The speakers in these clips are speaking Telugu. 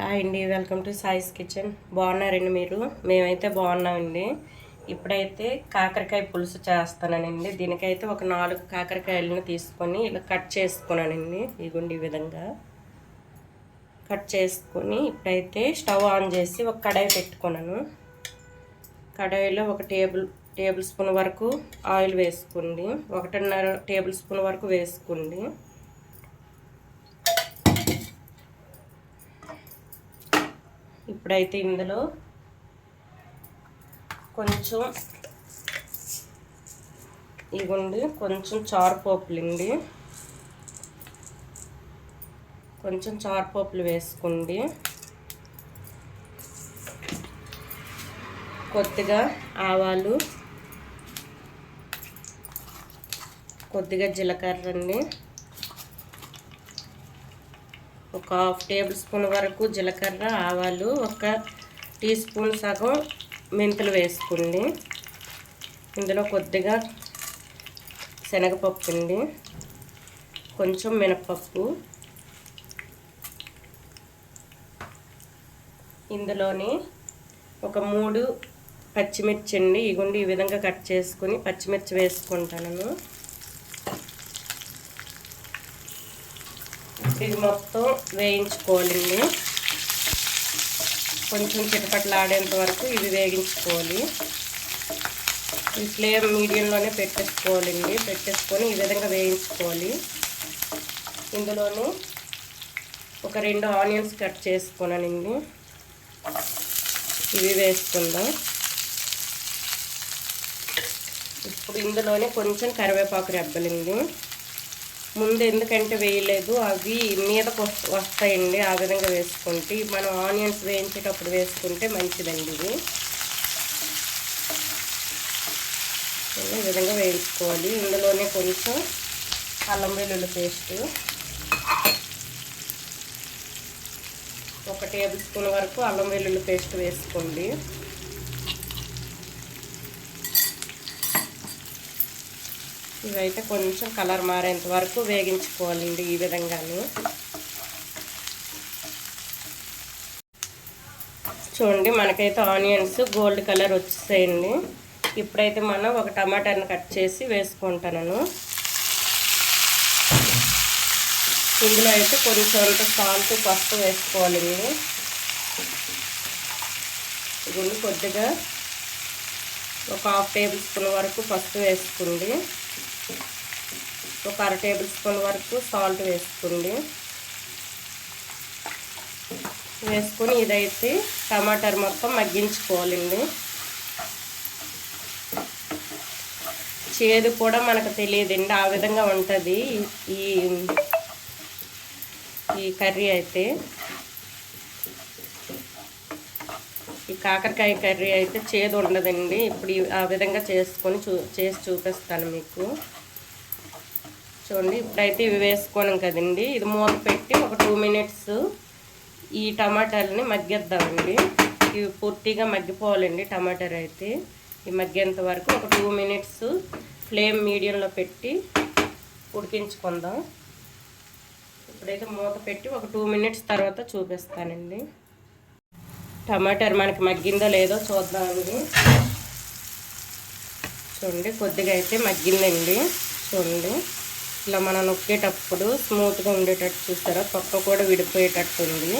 హాయ్ అండి వెల్కమ్ టు సాయిస్ కిచెన్. బాగున్నారండి మీరు? మేమైతే బాగున్నామండి. ఇప్పుడైతే కాకరకాయ పులుసు చేస్తానండి దీనికైతే ఒక నాలుగు కాకరకాయలను తీసుకొని ఇలా కట్ చేసుకున్నానండి. ఇగుండి ఈ విధంగా కట్ చేసుకొని ఇప్పుడైతే స్టవ్ ఆన్ చేసి ఒక కడాయి పెట్టుకున్నాను. కడాయిలో ఒక టేబుల్ టేబుల్ స్పూన్ వరకు ఆయిల్ వేసుకోండి. ఒకటిన్నర టేబుల్ స్పూన్ వరకు వేసుకోండి. ఇప్పుడైతే ఇందులో కొంచెం ఇవ్వండి కొంచెం చారుపోపులండి కొంచెం చారుపోపులు వేసుకోండి. కొద్దిగా ఆవాలు కొద్దిగా జీలకర్ర అండి. ఒక హాఫ్ టేబుల్ స్పూన్ వరకు జీలకర్ర ఆవాలు ఒక టీ స్పూన్ సగం మెంతులు వేసుకోండి ఇందులో కొద్దిగా శనగపప్పు అండి కొంచెం మినపప్పు. ఇందులోని ఒక మూడు పచ్చిమిర్చి అండి. ఇగుండి ఈ విధంగా కట్ చేసుకుని పచ్చిమిర్చి వేసుకుంటాను ఇది మొత్తం వేయించుకోవాలండి కొంచెం చిటపట్లాడేంత వరకు ఇవి వేగించుకోవాలి. ఈ ఫ్లేమ్ మీడియంలోనే పెట్టేసుకోవాలండి పెట్టేసుకొని ఈ విధంగా వేయించుకోవాలి. ఇందులోను ఒక రెండు ఆనియన్స్ కట్ చేసుకున్నానండి. ఇవి వేసుకుందాం. ఇప్పుడు ఇందులోనే కొంచెం కరివేపాకు రెబ్బలండి. ముందు ఎందుకంటే వేయలేదు అవి మీదకు వస్తాయండి ఆ విధంగా వేసుకుంటే. మనం ఆనియన్స్ వేయించేటప్పుడు వేసుకుంటే మంచిదండి ఇది. ఈ విధంగా వేయించుకోవాలి. ఇందులోనే కొంచెం అల్లం వెల్లుల్లి పేస్ట్. ఒక టేబుల్ స్పూన్ వరకు అల్లం వెల్లుల్లి పేస్ట్ వేసుకోండి. ఇవైతే కొంచెం కలర్ మారేంత వరకు వేగించుకోవాలండి ఈ విధంగానే. చూడండి మనకైతే ఆనియన్స్ గోల్డ్ కలర్ వచ్చేసాయండి. ఇప్పుడైతే మనం ఒక టమాటాని కట్ చేసి వేసుకుంటాను ఇందులో అయితే కొంచెం అంత సాల్ట్ పసుపు వేసుకోవాలండి. ఇది కొద్దిగా ఒక హాఫ్ టేబుల్ స్పూన్ వరకు పసుపు వేసుకోండి ఒక అర టేబుల్ స్పూన్ వరకు సాల్ట్ వేసుకోండి వేసుకొని ఇదైతే టమాటర్ మొత్తం మగ్గించుకోవాలండి. చేదు కూడా మనకు తెలియదండి ఆ విధంగా ఉంటుంది ఈ ఈ కర్రీ అయితే. ఈ కాకరకాయ కర్రీ అయితే చేదు ఉండదండి. ఇప్పుడు ఆ విధంగా చేసుకొని చూ చేసి చూపిస్తాను మీకు. చూడండి. ఇప్పుడైతే ఇవి వేసుకోను కదండి. ఇది మూత పెట్టి ఒక టూ మినిట్స్ ఈ టమాటాలని మగ్గేద్దామండి. ఇవి పూర్తిగా మగ్గిపోవాలండి టమాటాలు అయితే. ఈ మగ్గేంత వరకు ఒక టూ మినిట్స్ ఫ్లేమ్ మీడియంలో పెట్టి ఉడికించుకుందాం. ఇప్పుడైతే మూత పెట్టి ఒక టూ మినిట్స్ తర్వాత చూపిస్తానండి. టమాటాలు మనకి మగ్గిందో లేదో చూద్దామండి. చూడండి కొద్దిగా అయితే మగ్గిందండి. చూడండి. ఇట్లా మనం నొక్కేటప్పుడు స్మూత్గా ఉండేటట్టు చూస్తారా? పక్క కూడా విడిపోయేటట్టు ఉంది.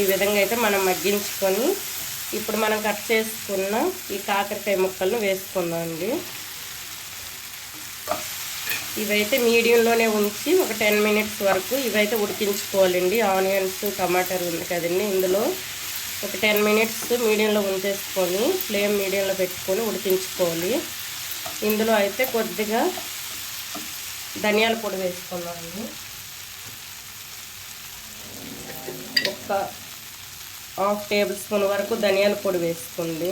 ఈ విధంగా అయితే మనం మగ్గించుకొని ఇప్పుడు మనం కట్ చేసుకున్న ఈ కాకరకాయ ముక్కలను వేసుకుందామండి. ఇవైతే మీడియంలోనే ఉంచి ఒక టెన్ మినిట్స్ వరకు ఇవైతే ఉడికించుకోవాలండి. ఆనియన్స్ టమాటాలు ఉంది కదండి. ఇందులో ఒక టెన్ మినిట్స్ మీడియంలో ఉంచేసుకొని ఫ్లేమ్ మీడియంలో పెట్టుకొని ఉడికించుకోవాలి. ఇందులో అయితే కొద్దిగా ధనియాల పొడి వేసుకున్నాను. ఒక హాఫ్ టేబుల్ స్పూన్ వరకు ధనియాల పొడి వేసుకోండి.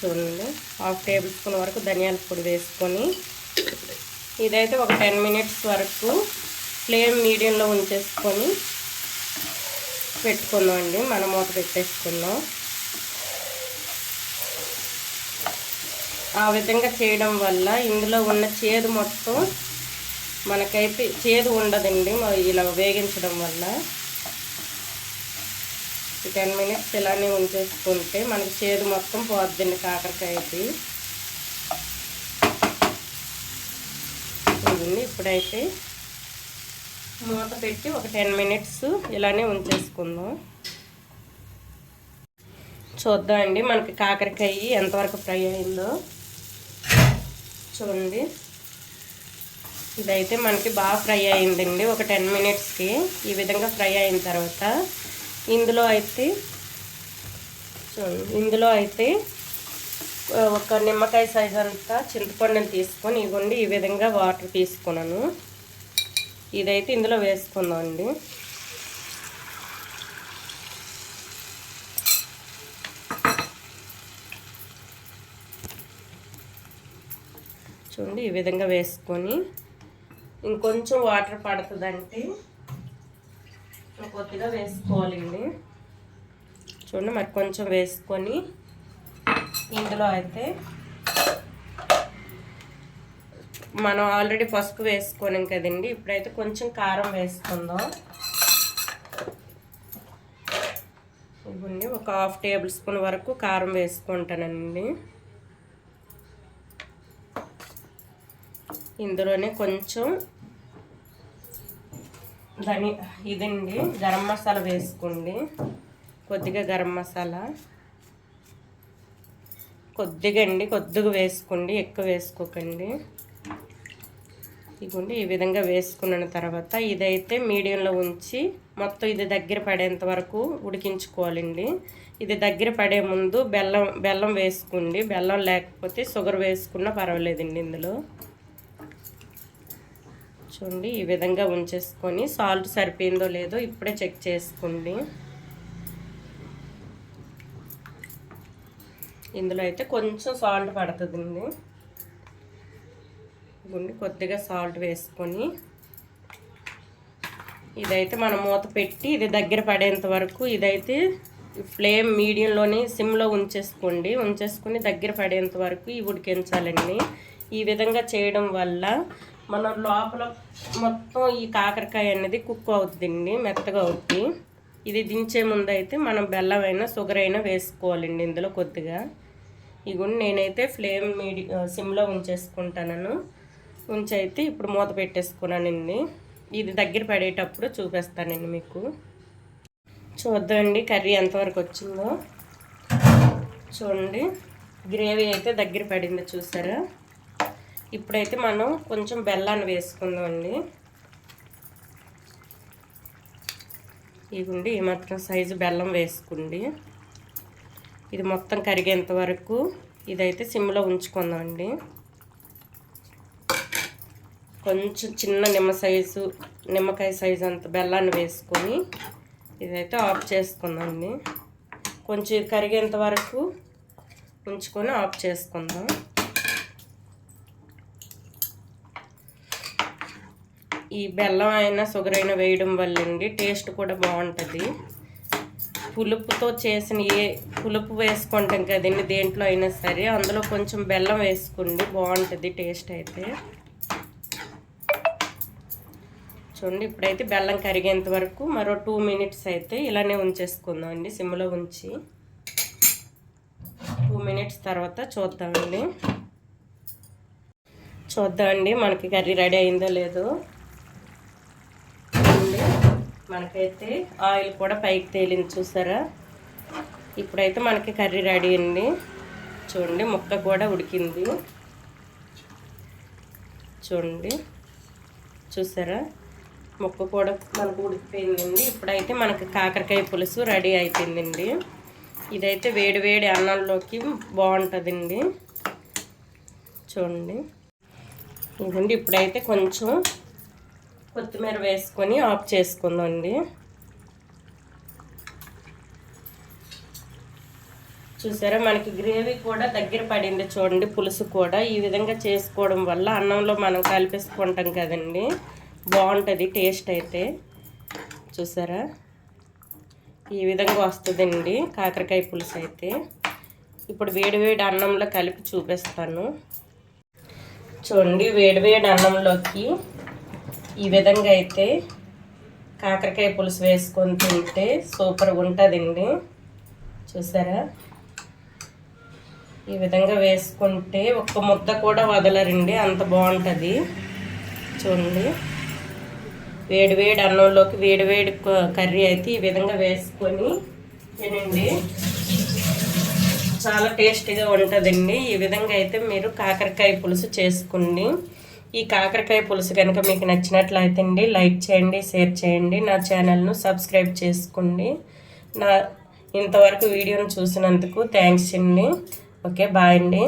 చూడండి హాఫ్ టేబుల్ స్పూన్ వరకు ధనియాల పొడి వేసుకొని ఇదైతే ఒక టెన్ మినిట్స్ వరకు ఫ్లేమ్ మీడియంలో ఉంచేసుకొని పెట్టుకుందాం అండి మనం మూత పెట్టేసుకుందాం ఆ విధంగా చేయడం వల్ల ఇందులో ఉన్న చేదు మొత్తం మనకైతే చేదు ఉండదండి ఇలా వేగించడం వల్ల. టెన్ మినిట్స్ ఇలానే ఉంచేసుకుంటే మనకి చేదు మొత్తం పోద్దండి కాకరకాయకి ఇప్పుడైతే మూత పెట్టి ఒక టెన్ మినిట్స్ ఇలానే ఉంచేసుకుందాం. చూద్దాం అండి మనకి కాకరకాయ ఎంతవరకు ఫ్రై అయిందో. చూడండి. ఇదైతే మనకి బాగా ఫ్రై అయిందండి ఒక టెన్ మినిట్స్కి. ఈ విధంగా ఫ్రై అయిన తర్వాత ఇందులో అయితే చూడండి ఇందులో అయితే ఒక నిమ్మకాయ సైజ్ అంతా చింతపండుని తీసుకొని ఇవ్వండి ఈ విధంగా వాటర్ తీసుకున్నాను. ఇదైతే ఇందులో వేసుకుందాం అండి చూడండి ఈ విధంగా వేసుకొని ఇంకొంచెం వాటర్ పడుతుందంటే కొద్దిగా వేసుకోవాలండి. చూడండి మరి కొంచెం వేసుకొని ఇందులో అయితే మనం ఆల్రెడీ పసుపు వేసుకున్నాం కదండి ఇప్పుడైతే కొంచెం కారం వేసుకుందాం. ఇవ్వండి ఒక హాఫ్ టేబుల్ స్పూన్ వరకు కారం వేసుకుంటానండి. ఇందులోనే కొంచెం ధని ఇదండి గరం మసాలా వేసుకోండి. కొద్దిగా గరం మసాలా. కొద్దిగా అండి కొద్దిగా వేసుకోండి ఎక్కువ వేసుకోకండి. ఇదిగోండి ఈ విధంగా వేసుకున్న తర్వాత ఇదైతే మీడియంలో ఉంచి మొత్తం ఇది దగ్గర పడేంత వరకు ఉడికించుకోవాలండి. ఇది దగ్గర పడే ముందు బెల్లం బెల్లం వేసుకోండి. బెల్లం లేకపోతే షుగర్ వేసుకున్నా పర్వాలేదండి ఇందులో. చూడండి ఈ విధంగా ఉంచేసుకొని సాల్ట్ సరిపోయిందో లేదో ఇప్పుడే చెక్ చేసుకోండి. ఇందులో అయితే కొంచెం సాల్ట్ పడుతుందండి. గుండి కొద్దిగా సాల్ట్ వేసుకొని ఇదైతే మనం మూత పెట్టి ఇది దగ్గర పడేంత వరకు ఇదైతే ఫ్లేమ్ మీడియంలోనే సిమ్లో ఉంచేసుకోండి. ఉంచేసుకొని దగ్గర పడేంత వరకు ఇవి ఉడికించాలండి. ఈ విధంగా చేయడం వల్ల మన లోపల మొత్తం ఈ కాకరకాయ అనేది కుక్ అవుతుందండి మెత్తగా అవుతుంది ఇది దించే ముందు అయితే మనం బెల్లం అయినా షుగర్ అయినా వేసుకోవాలండి ఇందులో కొద్దిగా. ఇగుండి నేనైతే ఫ్లేమ్ మీడి సిమ్లో ఉంచేసుకుంటాను ఉంచి అయితే ఇప్పుడు మూత పెట్టేసుకున్నానండి. ఇది దగ్గర పడేటప్పుడు చూపిస్తానండి మీకు. చూద్దామండి కర్రీ ఎంతవరకు వచ్చిందో. చూడండి. గ్రేవీ అయితే దగ్గర పడింది చూసారా? ఇప్పుడైతే మనం కొంచెం బెల్లాన్ని వేసుకుందామండి. ఇవ్వండి ఈ మాత్రం సైజు బెల్లం వేసుకోండి. ఇది మొత్తం కరిగేంత వరకు ఇదైతే సిమ్లో ఉంచుకుందామండి. కొంచెం చిన్న నిమ్మ సైజు నిమ్మకాయ సైజు అంత బెల్లాన్ని వేసుకొని ఇదైతే ఆఫ్ చేసుకుందామండి. కొంచెం ఇది కరిగేంత వరకు ఉంచుకొని ఆఫ్ చేసుకుందాం. ఈ బెల్లం అయినా షుగర్ అయినా వేయడం వల్లండి టేస్ట్ కూడా బాగుంటుంది. పులుపుతో చేసిన ఏ పులుపు వేసుకుంటాం కదండి దేంట్లో అయినా సరే అందులో కొంచెం బెల్లం వేసుకోండి బాగుంటుంది టేస్ట్ అయితే. చూడండి ఇప్పుడైతే బెల్లం కరిగేంత వరకు మరో టూ మినిట్స్ అయితే ఇలానే ఉంచేసుకుందాం అండి సిమ్లో ఉంచి. టూ మినిట్స్ తర్వాత చూద్దామండి. చూద్దామండి మనకి కర్రీ రెడీ అయిందో లేదో. మనకైతే ఆయిల్ కూడా పైకి తేలింది చూసారా? ఇప్పుడైతే మనకి కర్రీ రెడీ అండి. చూడండి ముక్క కూడా ఉడికింది. చూడండి చూసారా? ముక్క కూడా మనకు ఉడికిపోయిందండి. ఇప్పుడైతే మనకి కాకరకాయ పులుసు రెడీ అయిపోయిందండి. ఇదైతే వేడి వేడి అన్నంలోకి బాగుంటుందండి. చూడండి. ఇదండి ఇప్పుడైతే కొంచెం కొత్తిమీర వేసుకొని ఆఫ్ చేసుకుందండి. చూసారా మనకి గ్రేవీ కూడా దగ్గర పడింది చూడండి పులుసు కూడా. ఈ విధంగా చేసుకోవడం వల్ల అన్నంలో మనం కలిపేసుకుంటాం కదండి. బాగుంటుంది టేస్ట్ అయితే. చూసారా? ఈ విధంగా వస్తుందండి కాకరకాయ పులుసు అయితే. ఇప్పుడు వేడివేడి అన్నంలో కలిపి చూపిస్తాను. చూడండి వేడివేడి అన్నంలోకి ఈ విధంగా అయితే కాకరకాయ పులుసు వేసుకొని తింటే సూపర్గా ఉంటుందండి. చూసారా? ఈ విధంగా వేసుకుంటే ఒక్క ముద్ద కూడా వదలరండి అంత బాగుంటుంది. చూడండి. వేడి వేడి అన్నంలోకి వేడి వేడి కర్రీ అయితే ఈ విధంగా వేసుకొని తినండి. చాలా టేస్టీగా ఉంటుందండి. ఈ విధంగా అయితే మీరు కాకరకాయ పులుసు చేసుకోండి ఈ కాకరకాయ పులుసు కనుక మీకు నచ్చినట్లయితే అండి లైక్ చేయండి షేర్ చేయండి నా ఛానల్ను సబ్స్క్రైబ్ చేసుకోండి. నా ఇంతవరకు వీడియోను చూసినందుకు థ్యాంక్స్ అండి ఓకే బాయ్ అండి.